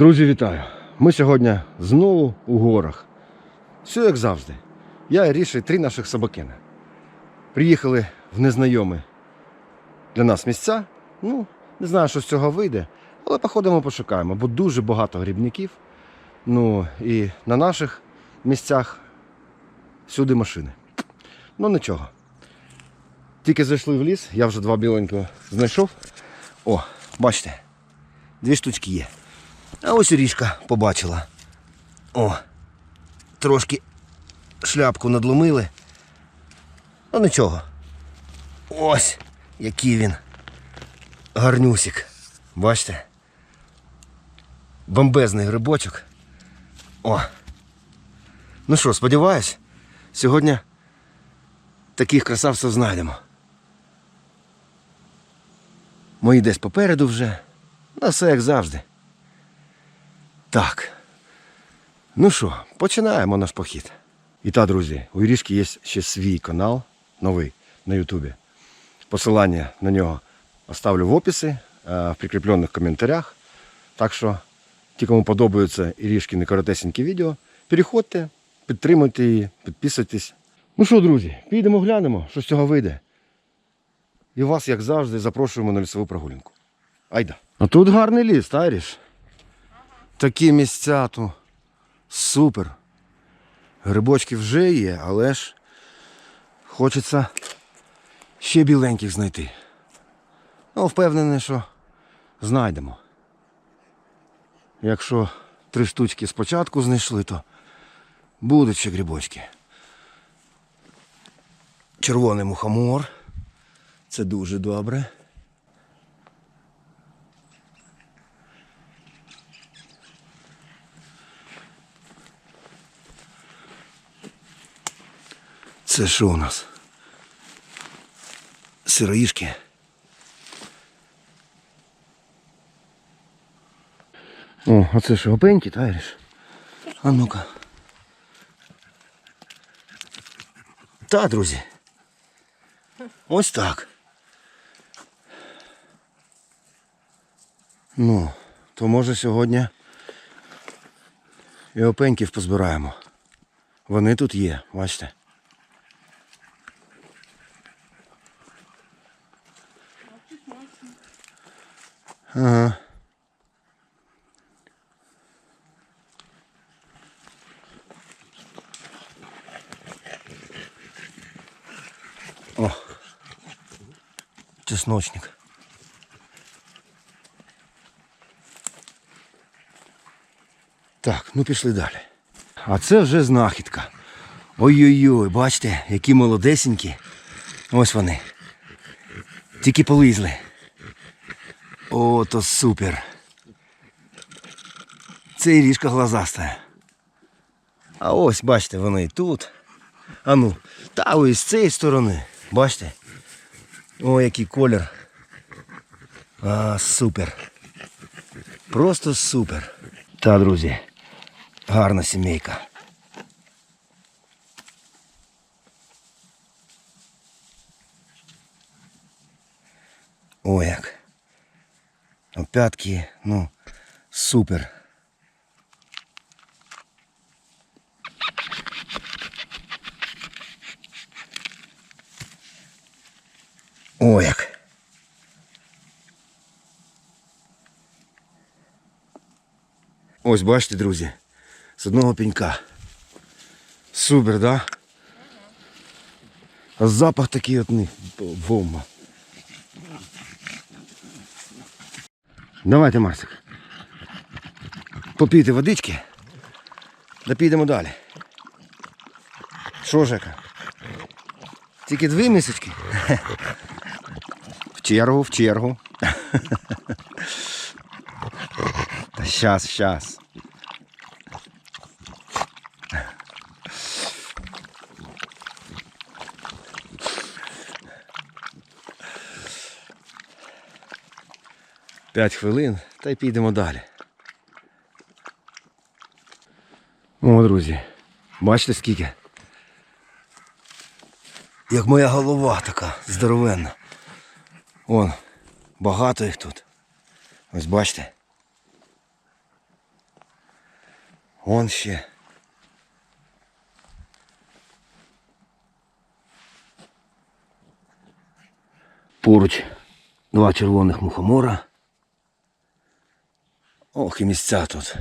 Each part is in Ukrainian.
Друзі, вітаю! Ми сьогодні знову у горах. Все як завжди. Я і Ріша і три наших собакина. Приїхали в незнайомі для нас місця. Ну, не знаю, що з цього вийде, але походимо пошукаємо, бо дуже багато грибників. Ну і на наших місцях всюди машини. Ну нічого. Тільки зайшли в ліс, я вже два біленького знайшов. О, бачите, дві штучки є. А ось ріжка побачила. О, трошки шляпку надломили. Ну нічого. Ось, який він. Гарнюсик. Бачите? Бомбезний грибочок. О. Ну що, сподіваюсь, сьогодні таких красавців знайдемо. Мої десь попереду вже. Ну, все як завжди. Так. Ну що, починаємо наш похід. І та, друзі, у Ірішки є ще свій канал, новий на Ютубі. Посилання на нього оставлю в описі, е, в прикріплених коментарях. Так що, ті, кому подобаються Ірішкіни коротесенькі відео, переходьте, підтримуйте її, підписуйтесь. Ну що, друзі, підемо глянемо, що з цього вийде. І вас, як завжди, запрошуємо на лісову прогулянку. Айда. А тут гарний ліс, Тайріш. Такі місця тут супер. Грибочки вже є, але ж хочеться ще біленьких знайти. Ну, впевнений, що знайдемо. Якщо три штучки спочатку знайшли, то будуть ще грибочки. Червоний мухомор. Це дуже добре. Це що у нас? Сироїшки. О, а це що, опеньки, Тайриш? А ну-ка. Та, друзі. Ось так. Ну, то може сьогодні і опеньків позбираємо. Вони тут є, бачите. Ага. О. Чесночник. Так, ну пішли далі. А це вже знахідка. Ой-ой-ой, бачите, які молодесенькі. Ось вони. Тільки полізли. О, то супер. Це і ріжка глазаста. А ось, бачите, вони і тут. А ну, та ось з цієї сторони. Бачите? О, який колір. А, супер. Просто супер. Та, друзі, гарна сімейка. О, як. Опятки, ну, супер. О, як. Ось бачите, друзі, з одного пенька. Супер, да? А запах такий от них бомба. Давайте, Марсик. Попійте водички. Да підемо далі. Що, Жека? Тільки дві місячки? В чергу, в чергу. Та щас, щас. П'ять хвилин та й підемо далі. О, друзі, бачите скільки? Як моя голова така здоровенна. Вон, багато їх тут. Ось бачите. Он ще. Поруч два червоних мухомора. Ох, і місця тут.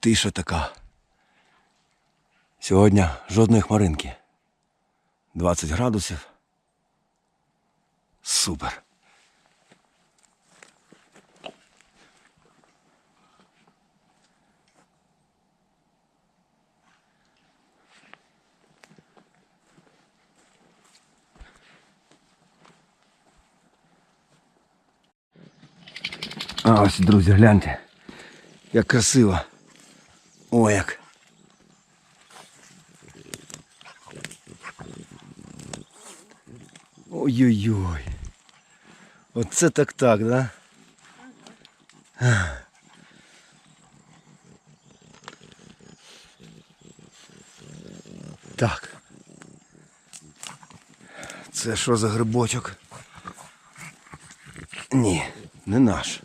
Тиша така. Сьогодні жодної хмаринки. 20 градусів. Супер. А ось, друзі, гляньте. Як красиво. О, як. Ой-ой-ой. Оце так так, да? Так. Це що за грибочок? Ні, не наш.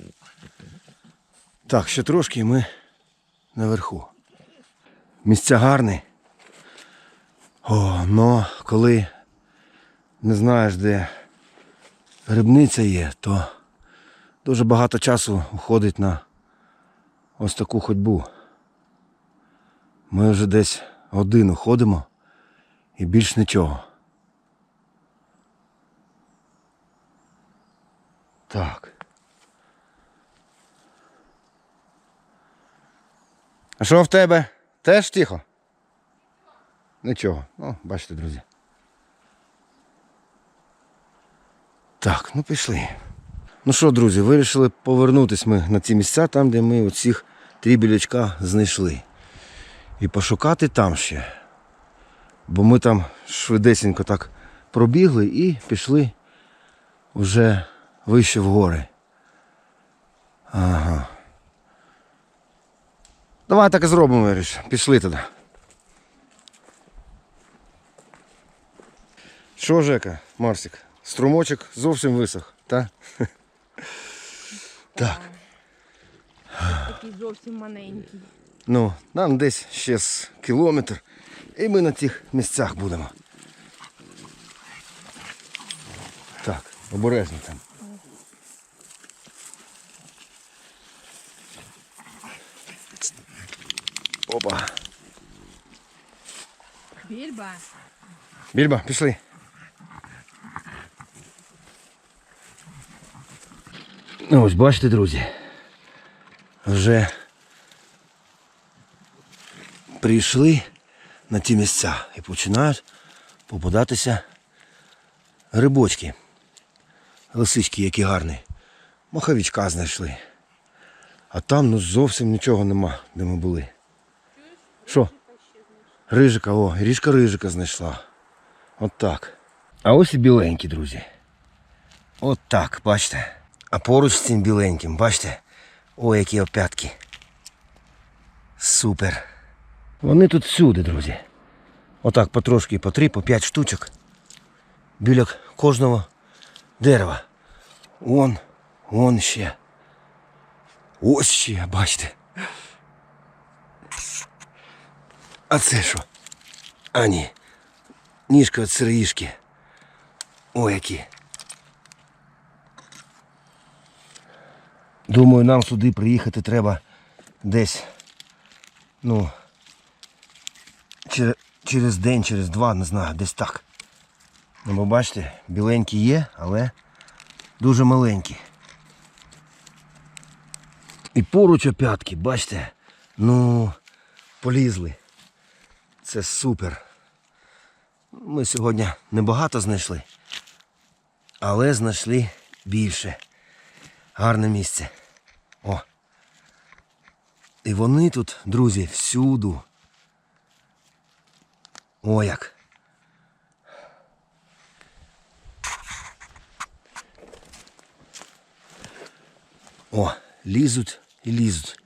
Так, ще трошки і ми наверху. Місця гарні. О, но коли не знаєш, де грибниця є, то дуже багато часу уходить на ось таку ходьбу. Ми вже десь годину ходимо і більш нічого. Так. А що в тебе? Теж тихо? Нічого. Ну, бачите, друзі. Так, ну пішли. Ну що, друзі, вирішили повернутись ми на ці місця, там, де ми оцих три білячка знайшли. І пошукати там ще. Бо ми там швидесенько так пробігли і пішли вже вище в гори. Ага. Давай так і зробимо, Іриш. Пішли тоді. Що, Жека, Марсик? Струмочок зовсім висох, так? Так. Такий зовсім маленький. Ну, нам десь ще з кілометр. І ми на тих місцях будемо. Так, обережно там. Опа. Більба. Більба, пішли. Ну, ось бачите, друзі. Вже прийшли на ті місця і починають попадатися грибочки. Лисички, які гарні. Маховичка знайшли. А там ну зовсім нічого нема, де ми були. Що? Рижика, о, ріжка рижика знайшла. От так. А ось і біленькі, друзі. От так, бачите. А поруч з цим біленьким, бачите? О, які опятки. Супер. Вони тут всюди, друзі. Отак потрошки по три, по п'ять штучок. Біля кожного дерева. Вон, вон ще. Ось ще, бачите. А це що? А ні. Ніжка від сироїшки. О, які. Думаю, нам сюди приїхати треба десь, ну, через, день, через два, не знаю, десь так. Ну, бо бачите, біленькі є, але дуже маленькі. І поруч опятки, бачите, ну, полізли. Це супер. Ми сьогодні небагато знайшли, але знайшли більше. Гарне місце. О. І вони тут, друзі, всюду. О як. О, лізуть і лізуть.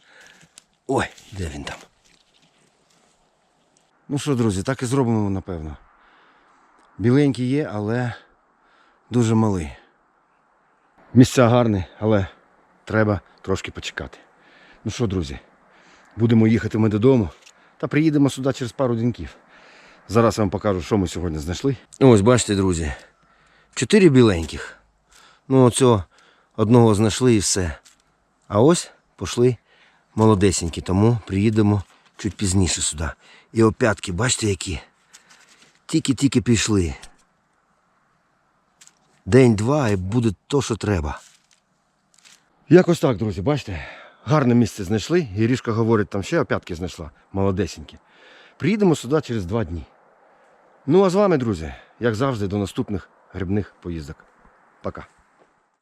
Ой, де він там? Ну що, друзі, так і зробимо, напевно. Біленький є, але дуже малий. Місця гарні, але треба трошки почекати. Ну що, друзі, будемо їхати ми додому та приїдемо сюди через пару днів. Зараз я вам покажу, що ми сьогодні знайшли. Ось, бачите, друзі, чотири біленьких. Ну, оцього одного знайшли і все. А ось пішли молодесенькі, тому приїдемо чуть пізніше сюди. І опятки, бачите, які? Тільки-тільки пішли. День-два і буде то, що треба. Якось так, друзі, бачите? Гарне місце знайшли. Ірішка говорить, там ще опятки знайшла, молодесенькі. Приїдемо сюди через два дні. Ну а з вами, друзі, як завжди, до наступних грибних поїздок. Пока.